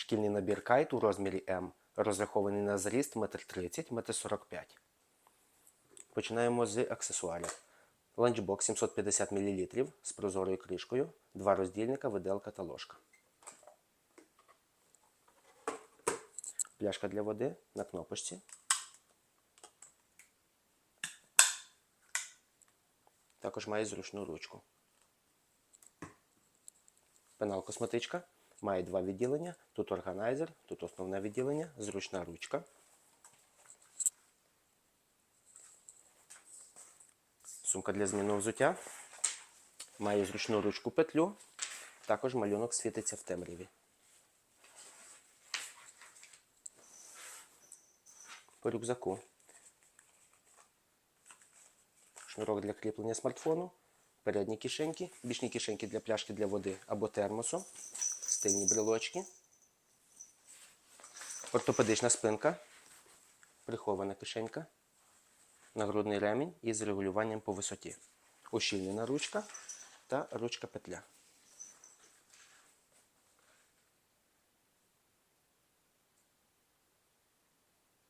Шкільний набір кайт у розмірі М, розрахований на зріст 1,30 м, 1,45 м. Починаємо з аксесуарів. Ланчбокс 750 мл з прозорою кришкою, два роздільника, виделка та ложка. Пляшка для води на кнопочці. Також має зручну ручку. Пенал косметичка має два відділення. Тут органайзер, тут основне відділення, зручна ручка. Сумка для зміну взуття. Має зручну ручку петлю. Також малюнок світиться в темряві. По рюкзаку. Шнурок для кріплення смартфону, передні кишеньки, бічні кишеньки для пляшки для води або термосу, стильні брелочки, ортопедична спинка, прихована кишенька, нагрудний ремінь із регулюванням по висоті, ущільнена ручка та ручка петля.